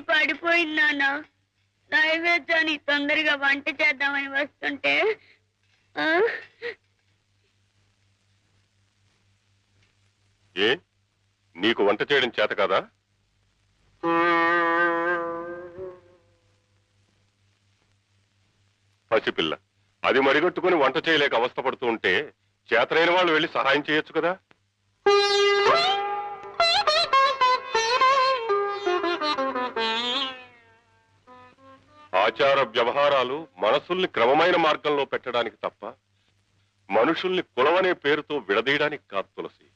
అయిపోయింది నాన్న. నైవేద్యాన్ని తొందరగా వంట చేద్దామని వస్తుంటే ఆ, ఏ? నీకు వంట చేయడం చేత కదా? పసిపిల్ల అది మరిగట్టుకుని వంట చేయలేక అవస్థపడుతూ ఉంటే చేతనైన వాళ్ళు వెళ్ళి సహాయం చేయొచ్చు కదా? ఆచార వ్యవహారాలు మనసుల్ని క్రమమైన మార్గంలో పెట్టడానికి తప్ప మనుషుల్ని కులమనే పేరుతో విడదీయడానికి కాదు తులసి.